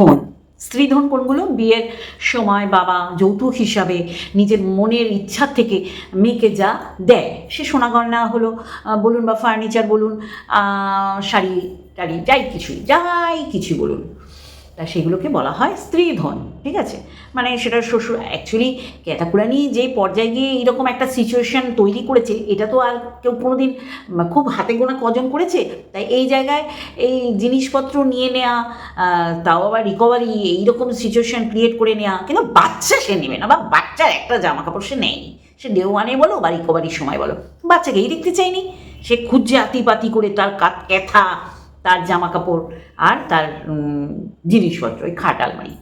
স্ত্রীধন। স্ত্রীধন কোনগুলো? বিয়ের সময় বাবা যৌতুক হিসাবে নিজের মনের ইচ্ছা থেকে মেয়েকে যা দেয়। সে সোনা গয়না হলো বলুন বা ফার্নিচার বলুন শাড়ি টাড়ি যাই কিছুই যাই কিছুই বলুন। তা সেগুলোকে বলা হয় স্ত্রীধন, ঠিক আছে? মানে সেটা শ্বশুর অ্যাকচুয়ালি ক্যাতাকুরানি যে পর্যায়ে গিয়ে এইরকম একটা সিচুয়েশন তৈরি করেছে, এটা তো আর কেউ কোনো দিন খুব হাতে গোনা কজন করেছে? তাই এই জায়গায় এই জিনিসপত্র নিয়ে নেওয়া তাও আবার রিকভারি এইরকম সিচুয়েশন ক্রিয়েট করে নেওয়া কিন্তু বাচ্চা সে নেবে না, বা বাচ্চার একটা জামা কাপড় সে নেয়নি। সে ডে ওয়ানে বলো বা রিকভারির সময় বলো বাচ্চাকেই দেখতে চাইনি। সে খুঁজছে আতিপাতি করে তার কাত ক্যাথা তার জামা কাপড় আর তার জিনিসপত্র, ওই খাট আলমারি।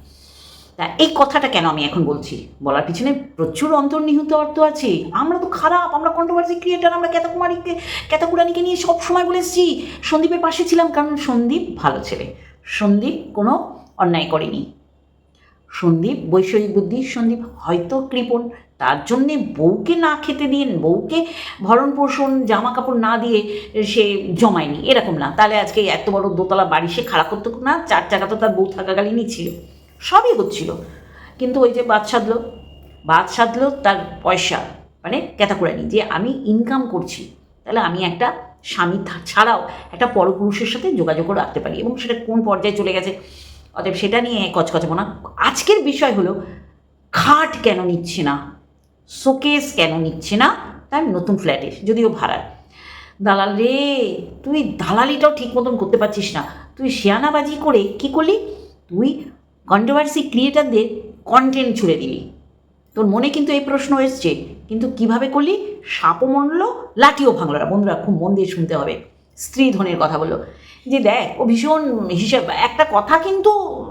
তা এই কথাটা কেন আমি এখন বলছি? বলার পিছনে প্রচুর অন্তর্নিহিত অর্থ আছে। আমরা তো খারাপ, আমরা কন্ট্রোভার্সি ক্রিয়েটার আমরা ক্যাতাকুমারীকে, ক্যাতাকুরানিকে নিয়ে সব সময় বলে এসেছি। সন্দীপের পাশে ছিলাম কারণ সন্দীপ ভালো ছেলে। সন্দীপ কোনো অন্যায় করেনি। সন্দীপ, বৈষয়িক বুদ্ধি, সন্দীপ হয়তো কৃপণ। তার জন্যে বউকে না খেতে দিয়ে, বউকে ভরণ পোষণ, জামা কাপড় না দিয়ে সে জমায়নি। এরকম না। তাহলে আজকে এত বড় দোতলা বাড়ি সে খারাপ করতো না? চার চাকা তো তার বউ থাকাকালীনই ছিল। সবই হচ্ছিল। কিন্তু ওই যে বাদ সাধলো বাদ সাধলো তার পয়সা মানে ক্যাতাকুরানি, যে আমি ইনকাম করছি। তাহলে আমি একটা স্বামী ছাড়াও একটা পরপুরুষের সাথে যোগাযোগও রাখতে পারি। এবং সেটা কোন পর্যায়ে চলে গেছে? অতএব সেটা নিয়ে কচকচাবো না। আজকের বিষয় হলো, খাট কেন নিচ্ছে না? শোকেস কেন নিচ্ছে না? তার নতুন ফ্ল্যাটে যদিও ভাড়ার দালাল রে, তুই দালালিটাও ঠিক মতন করতে পারছিস না। তুই শিয়ানাবাজি করে কি করলি? তুই কন্ট্রোভার্সি ক্রিয়েটারদের কন্টেন্ট ছুড়ে দিলি। তোর মনে কিন্তু এই প্রশ্ন এসছে, কিন্তু কীভাবে করলি? সাপও মরল লাঠিও ভাঙল বন্ধুরা, খুব মন দিয়ে শুনতে হবে। স্ত্রী ধনের কথা বলল। যে দেখ, ও ভীষণ হিসেব, একটা কথা কিন্তু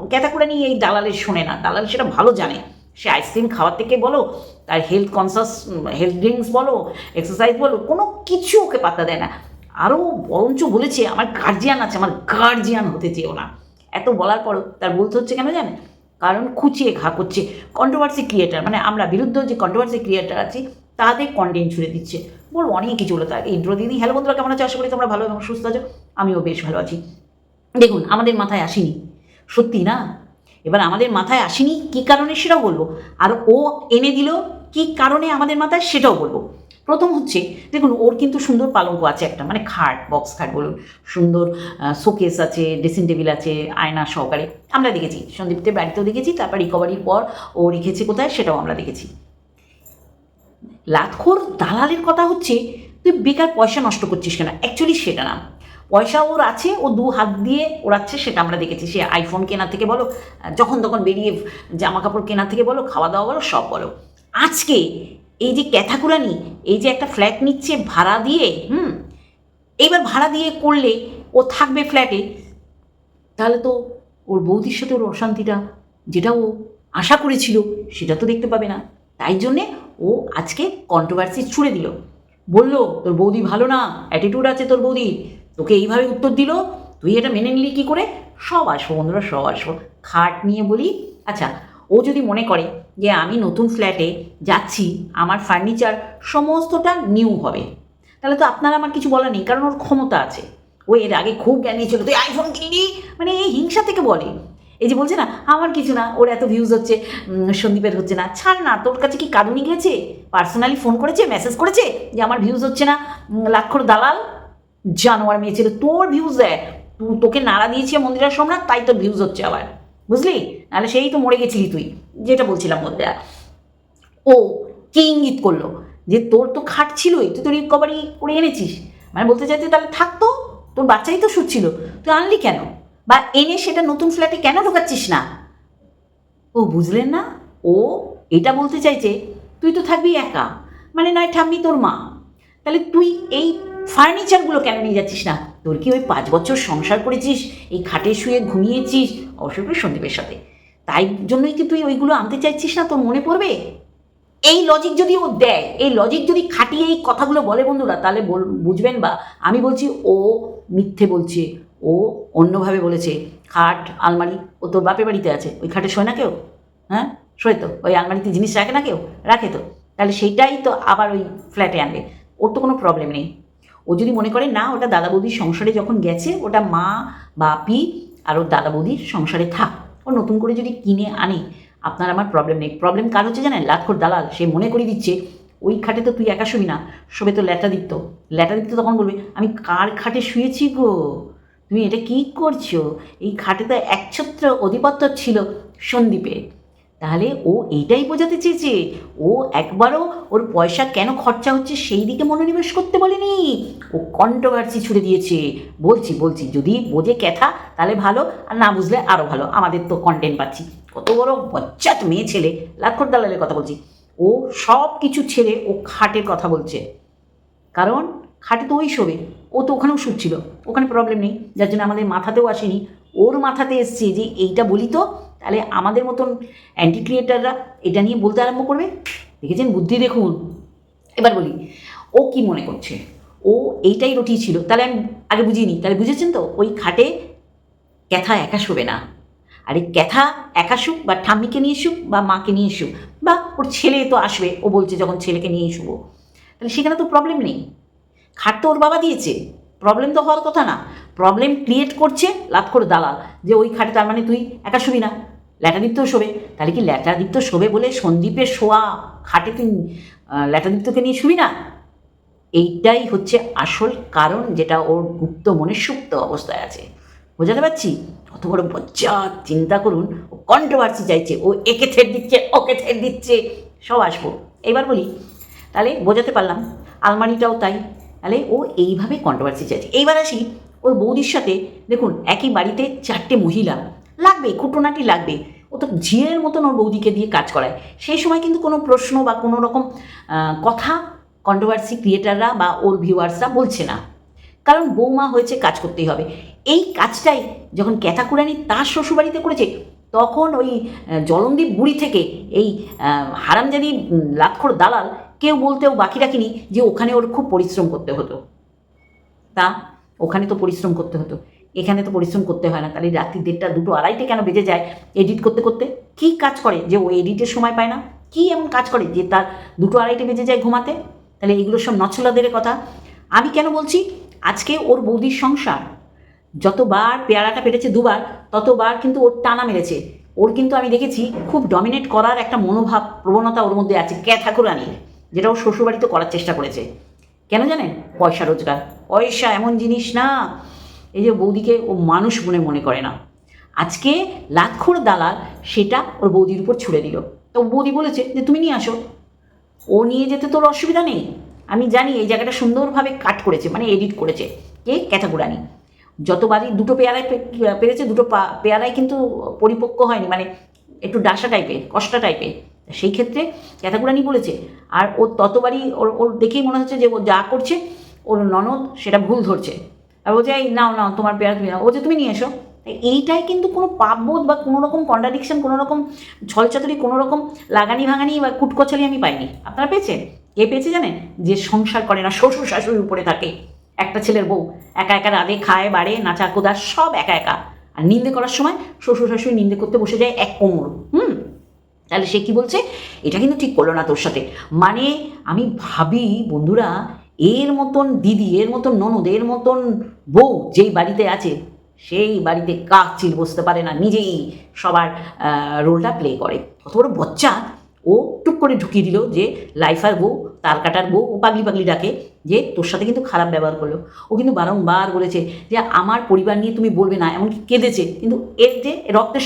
ক্যাতা করে নিয়ে এই দালালের শোনে না। দালাল সেটা ভালো জানে। সে আইসক্রিম খাওয়ার থেকে বলো, তার হেলথ কনসাস হেলথ ড্রিঙ্কস বলো এক্সারসাইজ বলো, কোনো কিছু ওকে পাত্তা দেয় না। আরও বরঞ্চ বলেছে, আমার গার্জিয়ান আছে, আমার গার্জিয়ান হতে চেয়েও না। এত বলার পরও তার বলতে হচ্ছে কেন জানে? কারণ খুঁচিয়ে ঘা করছে। কন্ট্রোভার্সি ক্রিয়েটার মানে আমরা বিরুদ্ধ যে কন্ট্রোভার্সি ক্রিয়েটার আছি তাদের কন্টেন্ট ছুড়ে দিচ্ছে। বলব অনেক কিছু হলো তার। ইন্ট্রো দিদি হ্যালো বন্ধুরা, কেমন আছো? আশা করি তোমরা ভালো এবং সুস্থ আছো। আমিও বেশ ভালো আছি। দেখুন, আমাদের মাথায় আসেনি। সত্যি না? এবার আমাদের মাথায় আসেনি, কী কারণে সেটাও বলব। আর ও এনে দিল, কী কারণে আমাদের মাথায় সেটাও বলব। প্রথম হচ্ছে, দেখুন, ওর কিন্তু সুন্দর পালঙ্ক আছে একটা মানে খাট বক্স খাট বলুন। সুন্দর শোকেস আছে ড্রেসিং টেবিল আছে, আয়না সহকারে। আমরা দেখেছি সন্দীপদের বাড়িতেও দেখেছি, তারপর রিকভারির পর ও রেখেছে কোথায়, সেটাও আমরা দেখেছি। লাতখোর দালালের কথা হচ্ছে, তুই বেকার পয়সা নষ্ট করছিস কেন? অ্যাকচুয়ালি সেটা না। পয়সা ওর আছে, ও দু হাত দিয়ে ওড়াচ্ছে, সেটা আমরা দেখেছি। সে আইফোন কেনা থেকে বলো, যখন তখন বেরিয়ে জামা কাপড় কেনা থেকে বলো খাওয়া দাওয়া বলো, সব বলো। আজকে এই যে ক্যাথাকুরানি এই যে একটা ফ্ল্যাট নিচ্ছে ভাড়া দিয়ে, হুম এইবার ভাড়া দিয়ে করলে ও থাকবে ফ্ল্যাটে তাহলে তো ওর বৌদির সাথে ওর অশান্তিটা, যেটা ও আশা করেছিল, সেটা তো দেখতে পাবে না। তাই জন্যে ও আজকে কন্ট্রোভার্সি ছুড়ে দিল। বলল, তোর বৌদি ভালো না অ্যাটিটিউড আছে তোর বৌদি তোকে এইভাবে উত্তর দিল, তুই এটা মেনে নিলি কী করে? সব আসব বন্ধুরা, সব আসব খাট নিয়ে বলি আচ্ছা ও যদি মনে করে যে আমি নতুন ফ্ল্যাটে যাচ্ছি, আমার ফার্নিচার সমস্তটা নিউ হবে, তাহলে তো আপনার আমার কিছু বলার নেই, কারণ ওর ক্ষমতা আছে। ও এর আগে খুব জ্ঞানী ছিল তুই আইফোন কিনলি? মানে এই হিংসা থেকে বলে। এই যে বলছে না, আমার কিছু না, ওর এত ভিউজ হচ্ছে সন্দীপের হচ্ছে না। ছাড় না, তোর কাছে কি কারণই গেছে? পার্সোনালি ফোন করেছে মেসেজ করেছে যে আমার ভিউজ হচ্ছে না। লাক্ষর দালাল, জানোয়ার মেয়ে ছিল, তোর ভিউজ দেয় তোকে নাড়া দিয়েছে মন্দিরের সোমনাথ তাই তোর ভিউজ হচ্ছে আবার। বুঝলি? নাহলে সেই তো মরে গেছিলি তুই, যেটা বলছিলাম মন্দিরা ও কি ইঙ্গিত করল? যে তোর তো খাট ছিলই, তুই তো রিকভারি করে এনেছিস। মানে বলতে চাইছে তাহলে থাকতো তোর বাচ্চাই তো শুচ্ছিল তুই আনলি কেন? বা এনে সেটা নতুন ফ্ল্যাটে কেন ঢোকাচ্ছিস না? ও বুঝলেন না? ও এটা বলতে চাইছে, তুই তো থাকবি একা। মানে নয় ঠাম্মি তোর মা। তাহলে তুই এই ফার্নিচারগুলো কেন নিয়ে যাচ্ছিস না? তোর কি ওই পাঁচ বছর সংসার করেছিস, এই খাটে শুয়ে ঘুমিয়েছিস অবশ্যই করে সন্দীপের সাথে? তাই জন্যই কি তুই ওইগুলো আনতে চাইছিস না তোর মনে পড়বে? এই লজিক যদি ও দেয়, এই লজিক যদি খাটিয়ে এই কথাগুলো বলে বন্ধুরা, তাহলে বুঝবেন বা? আমি বলছি ও মিথ্যে বলছে ও অন্যভাবে বলেছে, খাট, আলমারি, ও তোর বাপের বাড়িতে আছে, ওই খাটে শোয় না কেউ? হ্যাঁ? শোয় তো? ওই আলমারিতে জিনিস রাখে না কেউ? রাখে তো। তাহলে সেইটাই তো আবার ওই ফ্ল্যাটে আনবে। ওর তো কোনো প্রবলেম নেই। ও যদি মনে করে, না, ওটা দাদা বৌদির সংসারে যখন গেছে, ওটা মা, বাপি আর ওর দাদা বৌদির সংসারে থাক। ও নতুন করে যদি কিনে আনে, আপনার আমার প্রবলেম নেই। প্রবলেম কার হচ্ছে জানেন? লাক্ষর দালাল। সে মনে করিয়ে দিচ্ছে, ওই খাটে তো তুই একা শুবি না, শোবে তো ল্যাটা দিত ল্যাটা দিত তখন বলবে, আমি কার খাটে শুয়েছি গো? তুমি এটা কী করছ? এই খাটে তো একছত্র অধিপত্য ছিল সন্দীপে তাহলে ও এইটাই বোঝাতে চেয়েছে, ও একবারও ওর পয়সা কেন খরচা হচ্ছে সেই দিকে মনোনিবেশ করতে বলেনি? ও কন্ট্রোভার্সি ছুড়ে দিয়েছে। বলছি বলছি, যদি বোঝে ক্যাথা, তাহলে ভালো, আর না বুঝলে আরও ভালো। আমাদের তো কন্টেন্ট পাচ্ছি। কত বড় বচ্চাত মেয়ে ছেলে, লাক্ষর দালালের কথা বলছি। ও সব কিছু ছেড়ে ও খাটের কথা বলছে। কারণ খাটে তো ওই শোবে। ও তো ওখানেও শুচ্ছিল ওখানে প্রবলেম নেই। যার জন্য আমাদের মাথাতেও আসেনি। ওর মাথাতে এসছে যে এইটা বলি তো, তাহলে আমাদের মতন অ্যান্টি ক্রিয়েটাররা এটা নিয়ে বলতে আরম্ভ করবে? দেখেছেন? বুদ্ধি দেখুন। এবার বলি, ও কি মনে করছে? ও এইটাই রুটি ছিল। তাহলে আমি আগে বুঝিনি তাহলে বুঝেছেন তো? ওই খাটে ক্যাথা একা শোবে না। আরে ক্যাথা একা শুক বা ঠাম্মিকে নিয়ে শুক বা মাকে নিয়ে শুক বা ওর ছেলে তো আসবে। ও বলছে যখন ছেলেকে নিয়ে শুবো। তাহলে সেখানে তো প্রবলেম নেই। খাট তো ওর বাবা দিয়েছে। প্রবলেম তো হওয়ার কথা না। প্রবলেম ক্রিয়েট করছে, লাভ করে দালাল। যে ওই খাটে তার মানে তুই একা শুবি না। ল্যাটাদিত্য শোবে। তাহলে কি ল্যাটাদিত্য শোবে বলে সন্দীপের শোয়া খাটে তুই ল্যাটাদিত্যকে নিয়ে শুবি না? এইটাই হচ্ছে আসল কারণ যেটা ওর গুপ্ত মনে সুপ্ত অবস্থায় আছে। বোঝাতে পারছি? কত বড় বচ্চা চিন্তা করুন, ও কন্ট্রোভার্সি চাইছে। ও একে থের দিচ্ছে, ওকে থের দিচ্ছে। সব আসব। এবার বলি, তাহলে বোঝাতে পারলাম, আলমারিটাও তাই। তাহলে ও এইভাবে কন্ট্রোভার্সি চাইছে। এইবার আসি ওর বৌদির সাথে। দেখুন, একই বাড়িতে চারটে মহিলা। লাগবে খুঁটোনাটি লাগবে ও তো ঝিয়ের মতন ওর বৌদিকে দিয়ে কাজ করায়। সেই সময় কিন্তু কোনো প্রশ্ন বা কোনো রকম কথা কন্ট্রোভার্সি ক্রিয়েটাররা বা ওর ভিউয়ার্সরা বলছে না। কারণ বৌমা হয়েছে কাজ করতেই হবে। এই কাজটাই যখন ক্যাথাকুরানি তার শ্বশুরবাড়িতে করেছে, তখন ওই জলন্দীপ বুড়ি থেকে এই হারামজাদি লাক্ষর দালাল কেউ বলতেও বাকি রাখিনি যে ওখানে ওর খুব পরিশ্রম করতে হতো। তা? ওখানে তো পরিশ্রম করতে হতো। এখানে তো পরিশ্রম করতে হয় না। তাহলে রাত্রি দেড়টা, দুটো, আড়াইটে কেন বেজে যায় এডিট করতে করতে? কী কাজ করে যে ও এডিটের সময় পায় না? কী এমন কাজ করে যে তার দুটো, আড়াইটে বেজে যায় ঘুমাতে? তাহলে এগুলো সব নছলাদের কথা। আমি কেন বলছি? আজকে ওর বৌদির সংসার যতবার পেয়ারাটা পেরেছে দুবার, ততবার কিন্তু ওর টানা মেরেছে। ওর কিন্তু আমি দেখেছি খুব ডমিনেট করার একটা মনোভাব, প্রবণতা ওর মধ্যে আছে ক্যা ঠাকুরানির যেটা ও শ্বশুরবাড়িতে করার চেষ্টা করেছে। কেন জানেন? পয়সা রোজগার। পয়সা এমন জিনিস না, এই যে বৌদিকে ও মানুষ মনে মনে করে না। আজকে লাক্ষর দালাল সেটা ওর বৌদির উপর ছুড়ে দিল। তো বৌদি বলেছে যে, তুমি নিয়ে আসো। ও নিয়ে যেতে তোর অসুবিধা নেই। আমি জানি এই জায়গাটা সুন্দরভাবে কাট করেছে মানে এডিট করেছে, কে? ক্যাটাগুরানি যতবারই দুটো পেয়ারায় পেরেছে, দুটো পা- পেয়ারাই কিন্তু পরিপক্ক হয়নি মানে একটু ডাসা টাইপের কষ্টা টাইপের সেই ক্ষেত্রে ক্যাটাগুরানি বলেছে, আর ও ততবারই ওর ওর দেখেই মনে হচ্ছে যে ও যা করছে, ওর ননদ সেটা ভুল ধরছে। আর বলছে এই নাও নাও, তোমার পেয়ারা তুমি নাও। ও যে, তুমি নিয়ে এসো। এইটাই কিন্তু কোনো পাপবোধ বা কোনো রকম কন্ট্রাডিকশন কোনো রকম ছলচাতুরি কোনো রকম লাগানি ভাঙানি বা কুটকচালি আমি পাইনি। আপনারা পেয়েছেন? কে পেয়েছে জানেন? যে সংসার করে না, শ্বশুর শাশুড়ির উপরে থাকে। একটা ছেলের বউ, একা একা রাধে, খায়, বাড়ে, নাচা, কোদা, সব একা একা। আর নিন্দে করার সময় শ্বশুর শাশুড়ি নিন্দে করতে বসে যায় এক কোমর। হুম? তাহলে সে কি বলছে? এটা কিন্তু ঠিক করল না তোর সাথে। মানে আমি ভাবি, বন্ধুরা, এর মতন দিদি, এর মতন ননদ, এর মতন বউ যেই বাড়িতে আছে, সেই বাড়িতে কাক চিল বসতে পারে না, নিজেই সবার রোলটা প্লে করে। কত বড় বচ্চা। ও টুক করে ঢুকিয়ে দিল যে লাইফার বউ তার কাটার বউ ও পাগলি পাগলি ডাকে যে তোর সাথে কিন্তু খারাপ ব্যবহার করল। ও কিন্তু বারংবার বলেছে যে, আমার পরিবার নিয়ে তুমি বলবে না। এমনকি কেঁদেছে। কিন্তু এর যে রক্তের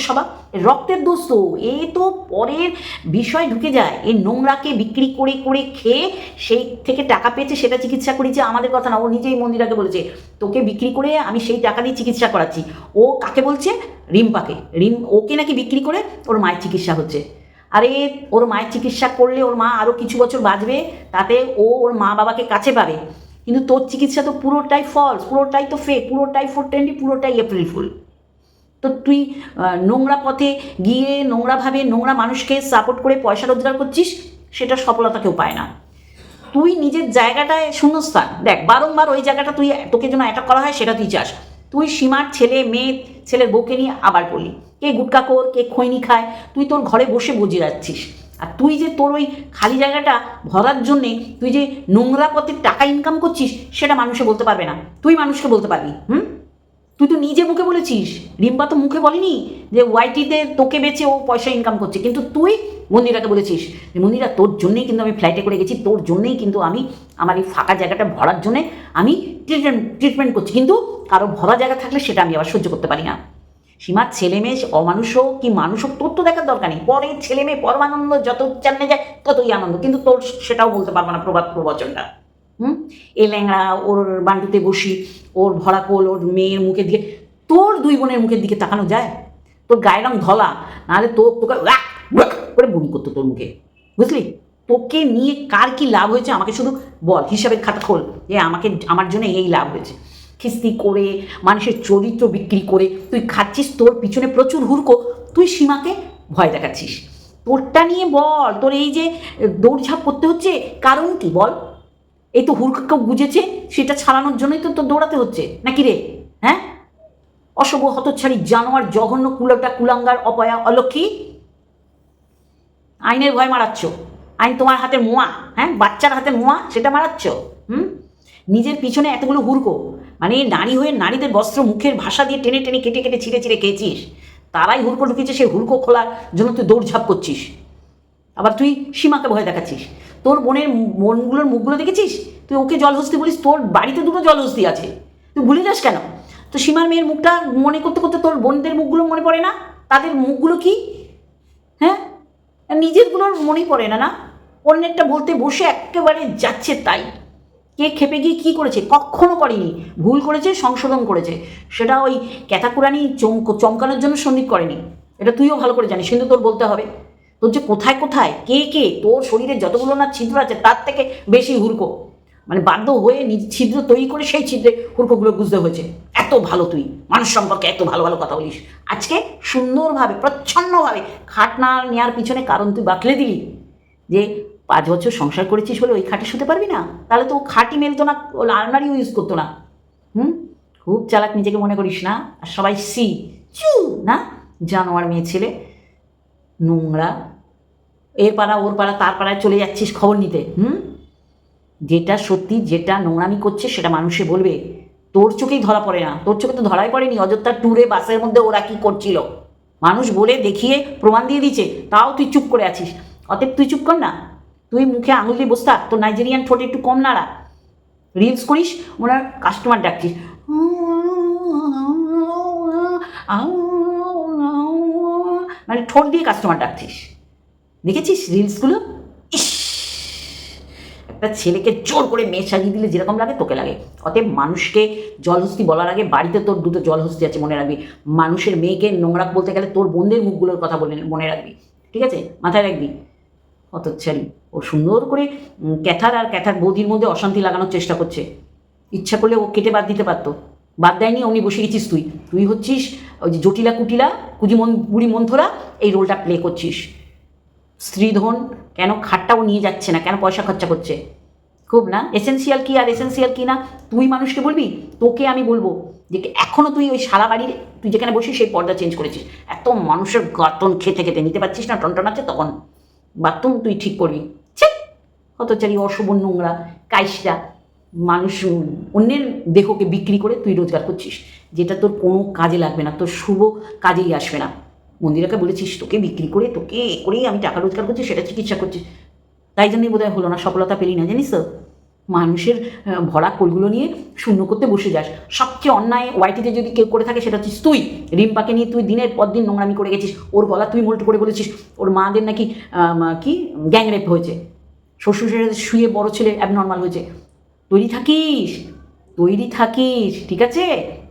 এর রক্তের দোষ তো এ তো পরের বিষয় ঢুকে যায়। এই নোংরাকে বিক্রি করে করে খেয়ে সেই থেকে টাকা পেয়েছে, সেটা চিকিৎসা করেছে। আমাদের কথা না, ও নিজেই মন্দিরাকে বলেছে, তোকে বিক্রি করে আমি সেই টাকা দিয়ে চিকিৎসা করাচ্ছি। ও কাকে বলছে? রিম্পাকে। রিম, ওকে নাকি বিক্রি করে? ওর মায়ের চিকিৎসা হচ্ছে। আরে, ওর মায়ের চিকিৎসা করলে ওর মা আরও কিছু বছর বাঁচবে, তাতে ও ওর মা বাবাকে কাছে পাবে। কিন্তু তোর চিকিৎসা তো পুরোটাই ফলস পুরোটাই তো ফেক পুরোটাই ফোর টোয়েন্টি পুরোটাই এপ্রিল ফুল তো তুই নোংরা পথে গিয়ে নোংরাভাবে নোংরা মানুষকে সাপোর্ট করে পয়সা রোজগার করছিস, সেটা সফলতা কেউ পায় না। তুই নিজের জায়গাটায় শূন্যস্থান। দেখ, বারংবার ওই জায়গাটা তুই, তোকে যেন অ্যাটাক করা হয়, সেটা তুই চাস। তুই সীমার ছেলে, মেয়ে ছেলের বউকে নিয়ে আবার পড়লি কে গুটকা কর কে খৈনি খায়, তুই তোর ঘরে বসে বুঝে যাচ্ছিস। আর তুই যে তোর ওই খালি জায়গাটা ভরার জন্যে তুই যে নোংরা পথে টাকা ইনকাম করছিস, সেটা মানুষে বলতে পারবে না। তুই মানুষকে বলতে পারবি, হুম? তুই তো নিজে মুখে বলেছিস। রিম্পা তো মুখে বলেনি যে ওয়াইটিতে তোকে বেচে ও পয়সা ইনকাম করছে। কিন্তু তুই মন্দিরাকে বলেছিস যে, মন্দিরা, তোর জন্যেই কিন্তু আমি ফ্লাইটে করে গেছি, তোর জন্যেই কিন্তু আমি আমার এই ফাঁকা জায়গাটা ভরার জন্যে আমি ট্রিটমেন্ট ট্রিটমেন্ট করছি। কিন্তু কারও ভরা জায়গা থাকলে সেটা আমি আবার সহ্য করতে পারি না। সীমার ছেলে মেয়ে অমানুষ হোক কি মানুষ হোক তোর তো দেখার দরকার নেই। পরে ছেলে মেয়ে পরমানন্দ যত উচ্চারণে যায় ততই আনন্দ। কিন্তু তোর সেটাও বলতে পারব না প্রবাদ প্রবচনটা। হুম? এ ল্যাংড়া, ওর বান্ডুতে বসি, ওর ভরা কোল ওর মেয়ের মুখের দিকে, তোর দুই বোনের মুখের দিকে তাকানো যায়? তোর গায়ের রং ধলা, নাহলে তো তোকে করে বমি করতো তোর মুখে। বুঝলি? তোকে নিয়ে কার কি লাভ হয়েছে আমাকে শুধু বল, হিসাবের খাতা খোল যে আমাকে, আমার জন্য এই লাভ হয়েছে। খিস্তি করে, মানুষের চরিত্র বিক্রি করে, তুই খাচ্ছিস, তোর পিছনে প্রচুর হুড়কো, তুই সীমাকে ভয় দেখাচ্ছিস। তোরটা নিয়ে বল, তোর এই যে দৌড়ঝাঁপ করতে হচ্ছে, কারণ কি বল? এই তো হুড়কো গুজেছে সেটা ছাড়ানোর জন্যই তো তোর দৌড়াতে হচ্ছে। নাকি রে? হ্যাঁ? অশুভ হতচ্ছাড়ি জানোয়ার জঘন্য কুলোটা কুলাঙ্গার অপয়া অলক্ষী? আইনের ভয় মারাচ্ছ। আইন তোমার হাতে মোয়া। হ্যাঁ? বাচ্চার হাতে মোয়া, সেটা মারাচ্ছ। হুম? নিজের পিছনে এতগুলো হুড়কো মানে নারী হয়ে নারীদের বস্ত্র মুখের ভাষা দিয়ে টেনে টেনে কেটে কেটে ছিঁড়ে ছিঁড়ে খেয়েছিস। তারাই হুড়কো ঢুকেছে, সেই হুড়কো খোলার জন্য তুই দৌড়ঝাঁপ করছিস। আবার তুই সীমাকে ভয় দেখাচ্ছিস। তোর বোনের মনগুলোর মুখগুলো দেখেছিস? তুই ওকে জল জলহস্তি বলিস, তোর বাড়িতে দুটো জল জলহস্তি আছে। তুই ভুলে যাস কেন? তো সীমার মেয়ের মুখটা মনে করতে করতে তোর বোনদের মুখগুলো মনে পড়ে না? তাদের মুখগুলো কি? হ্যাঁ? নিজেরগুলোর মনেই পড়ে না না? অন্যেরটা বলতে বসে একেবারে যাচ্ছে তাই। কে খেপে গিয়ে কী করেছে? কখনো করেনি। ভুল করেছে, সংশোধন করেছে। সেটা ওই ক্যাথাকুরানি চমক, চমকানোর জন্য সন্দীপ করেনি। এটা তুইও ভালো করে জানিস, কিন্তু তোর বলতে হবে। তোর যে কোথায় কোথায়, কে কে, তোর শরীরে যতগুলো না ছিদ্র আছে, তার থেকে বেশি হুড়কো। মানে বাধ্য হয়ে নিজ ছিদ্র তৈরি করে সেই ছিদ্রে হুড়কোগুলো বুঝতে হয়েছে। এত ভালো তুই, মানুষ সম্পর্কে এত ভালো ভালো কথা বলিস। আজকে সুন্দরভাবে, প্রচ্ছন্নভাবে খাটনা নেওয়ার পিছনে কারণ তুই বাতলে দিলি। যে পাঁচ বছর সংসার করেছিস বলে ওই খাটে শুতে পারবি না? তাহলে তো ও খাটই মেলতো না, ও আলমারিও ইউজ করতো না। হুম? খুব চালাক নিজেকে মনে করিস না? আর সবাই সি, চু, না? জানোয়ার মেয়ে ছেলে। নোংরা। এর পাড়া, ওর পাড়া, তার পাড়ায় চলে যাচ্ছিস খবর নিতে, হুম? যেটা সত্যি, যেটা নোংরামি করছে, সেটা মানুষে বলবে। তোর চোখেই ধরা পড়ে না। তোর চোখে তো ধরাই পড়েনি অযোধ্যা ট্যুরে বাসের মধ্যে ওরা কি করছিল? মানুষ বলে দেখিয়ে প্রমাণ দিয়ে দিচ্ছে তাও তুই চুপ করে আছিস। অতএব তুই চুপ কর না। তুই মুখে আঙুল দিয়ে তোর নাইজেরিয়ান ঠোঁটে একটু কম নাড়া। রিলস করিস, ওনার কাস্টমার ডাকছিস। মানে ঠোঁট দিয়ে কাস্টমার ডাকছিস। দেখেছিস রিলসগুলো ইস! একটা ছেলেকে জোর করে মেয়ে সাজিয়ে দিলে যেরকম লাগে তোকে লাগে। অতএব মানুষকে জলহস্তি বলার আগে বাড়িতে তোর দুটো জলহস্তি আছে মনে রাখবি। মানুষের মেয়েকে নোংরা বলতে গেলে তোর বোনদের মুখগুলোর কথা বলে মনে রাখবি। ঠিক আছে? মাথায় রাখবি। হতচ্ছাড়ি ও সুন্দর করে ক্যাথার আর ক্যাথার বৌদির মধ্যে অশান্তি লাগানোর চেষ্টা করছে। ইচ্ছা করলে ও কেটে বাদ দিতে পারতো। বাদ দেয়নি অমনি বসে গেছিস তুই। তুই হচ্ছিস ওই যে জটিলা কুটিলা, কুজি মন, বুড়ি মন্থরা, এই রোলটা প্লে করছিস। স্ত্রীধন, কেন খাটটাও নিয়ে যাচ্ছে না, কেন পয়সা খরচা করছে? খুব না? এসেন্সিয়াল কি আর এসেন্সিয়াল কি না? তুই মানুষকে বলবি? তোকে আমি বলব যে এখনও তুই ওই সারা বাড়ির, তুই যেখানে বসিস সেই পর্দা চেঞ্জ করেছিস। এত মানুষের গাতন খেতে খেতে, নিতে পারছিস না, টনটন আছে তখন। বাথরুম তুই ঠিক করবি। ঠিক হতচারি অশুভ নোংরা, কাইসরা। মানুষ অন্যের দেহকে বিক্রি করে তুই রোজগার করছিস, যেটা তোর কোনো কাজে লাগবে না, তোর শুভ কাজেই আসবে না। মন্দিরাকে বলেছিস, তোকে বিক্রি করে, তোকে এ করেই আমি টাকা রোজগার করছি, সেটা চিকিৎসা করছিস। তাই জন্যই বোধহয় হলো না, সফলতা পেলি না, জানিস তো? মানুষের ভরা কোলগুলো নিয়ে শূন্য করতে বসে যাস। সবচেয়ে অন্যায় ওয়াইটিতে যদি কেউ করে থাকে, সেটা হচ্ছিস তুই। রিম্পাকে নিয়ে তুই দিনের পর দিন নোংরামি করে গেছিস। ওর গলা তুই মোল্ট করে বলেছিস। ওর মাদের নাকি কি গ্যাংরেপ হয়েছে। শ্বশুর শুয়ে বড় ছেলে অ্যাবনর্মাল হয়েছে। তৈরি থাকিস তৈরি থাকিস, ঠিক আছে?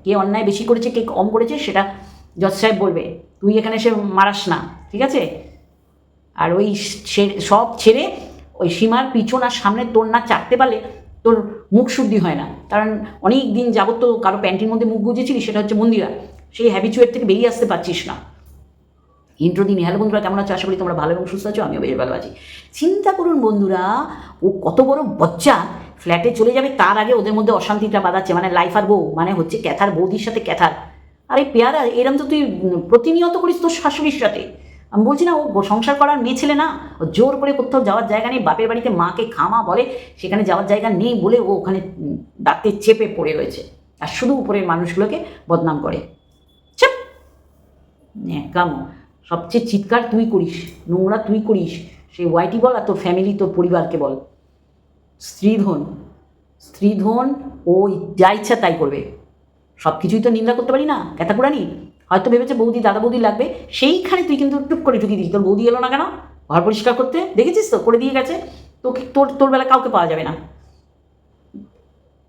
কে অন্যায় বেশি করেছে, কে কম করেছে, সেটা জজ সাহেব বলবে। তুই এখানে এসে মারাস না, ঠিক আছে? আর ওই সব ছেড়ে ওই সীমার পিছন আর সামনে তোর না চাটতে পারলে তোর মুখ শুদ্ধি হয় না। কারণ অনেক দিন যাবত তো কারও প্যান্টির মধ্যে মুখ গুজেছিলি, সেটা হচ্ছে মন্দিরা। সেই হ্যাবিচুয়েট থেকে বেরিয়ে আসতে পারছিস না। ইন্ট্রো দিন হ্যালো বন্ধুরা কেমন আছো? আশা করি তোমরা ভালো এবং সুস্থ আছো, আমিও বেশ ভালো আছি। চিন্তা করুন বন্ধুরা, ও কত বড় বাচ্চা ফ্ল্যাটে চলে যাবে, তার আগে ওদের মধ্যে অশান্তিটা বাঁধাচ্ছে। মানে লাইফ আর বউ মানে হচ্ছে ক্যাথার বৌদির সাথে ক্যাথার। আরে পেয়ারা, এরম তো তুই প্রতিনিয়ত করিস তোর শাশুড়ির সাথে। আমি বলছি না, ও সংসার করার মেয়ে ছেলে না জোর করে কোথাও যাওয়ার জায়গা নেই, বাপের বাড়িতে মাকে খামা বলে, সেখানে যাওয়ার জায়গা নেই বলে ও ওখানে দাঁতে চেপে পড়ে রয়েছে। আর শুধু উপরের মানুষগুলোকে বদনাম করে। চাপ কাম, সবচেয়ে চিৎকার তুই করিস, নোংরা তুই করিস, সেই ওয়াইটি বল আর তোর ফ্যামিলি তোর পরিবারকে বল। স্ত্রীধন স্ত্রীধন ও যা ইচ্ছা তাই করবে। সব কিছুই তো নিন্দা করতে পারি না ক্যাতাকুড়ানি হয়তো ভেবেছে বৌদি, দাদা বৌদি লাগবে, সেইখানে তুই কিন্তু টুক করে ঢুকিয়ে দিস তোর বৌদি এলো না কেন? ঘর পরিষ্কার করতে? দেখেছিস তো? করে দিয়ে গেছে। তোকে, তোর তোর বেলা কাউকে পাওয়া যাবে না।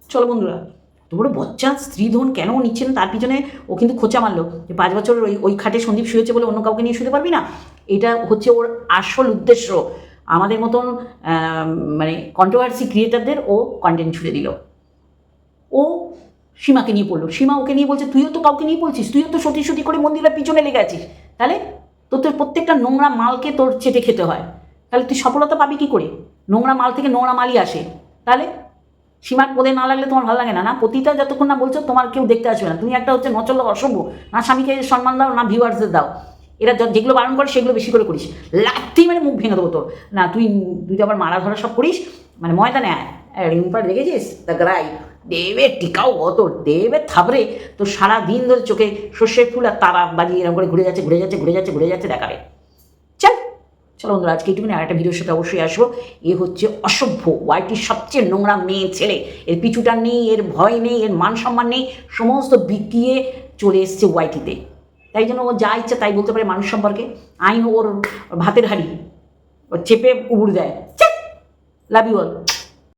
চলো বন্ধুরা তো বড় বচ্চা স্ত্রীধন কেন নিচ্ছে না তার পিছনে? ও কিন্তু খোঁচা মারলো। যে পাঁচ বছর ওই ওই খাটে সন্দীপ শুয়েছে বলে অন্য কাউকে নিয়ে শুতে পারবি না? এটা হচ্ছে ওর আসল উদ্দেশ্য। আমাদের মতন মানে কন্ট্রোভার্সি ক্রিয়েটারদের ও কন্টেন্ট ছুড়ে দিল। ও সীমাকে নিয়ে পড়ল। সীমা ওকে নিয়ে বলছে, তুইও তো কাউকে নিয়ে বলছিস তুইও তো সতী সতী করে মন্দিরের পিছনে লেগে আছিস। তাহলে তোর তোর প্রত্যেকটা নোংরা মালকে তোর চেটে খেতে হয়। তাহলে তুই সফলতা পাবি কি করে? নোংরা মাল থেকে নোংরা মালই আসে। তাহলে সীমার পদে না লাগলে তোমার ভালো লাগে না। না প্রতিটা যতক্ষণ না বলছো, তোমার কেউ দেখতে আসবে না। তুমি একটা হচ্ছে নচল অসভ্য না স্বামীকে সম্মান দাও, না ভিউয়ার্সদের দাও। এরা যেগুলো বারণ করে সেগুলো বেশি করে করিস। লাথি মানে মুখ ভেঙে দেবো তোর। না, তুই তুই তো আবার মারা ধরা সব করিস। মানে ময়দানে আয়। রিম্পার দেখেছিস দ্য গ্রাই দেবে, টিকাও অত, দেবে থাবরে তো সারা দিন ধরে চোখে সর্ষের ফুল আর তারা বাজিয়ে এরকম করে ঘুরে যাচ্ছে ঘুরে যাচ্ছে ঘুরে যাচ্ছে ঘুরে যাচ্ছে, দেখাবে। চল, চলো বন্ধুরা, আজকে এইটুকুনি আর একটা ভিডিওর সাথে অবশ্যই আসব। এ হচ্ছে অসভ্য, ওয়াইটির সবচেয়ে নোংরা মেয়ে ছেলে। এর পিছুটা নেই, এর ভয় নেই, এর মান সম্মান নেই। সমস্ত বিকিয়ে চলে এসছে ওয়াইটিতে। তাই জন্য ও যা ইচ্ছা তাই বলতে পারে মানুষ সম্পর্কে। আইন ওর ভাতের হাড়ি। ও চেপে উবুড় দেয়। Love you all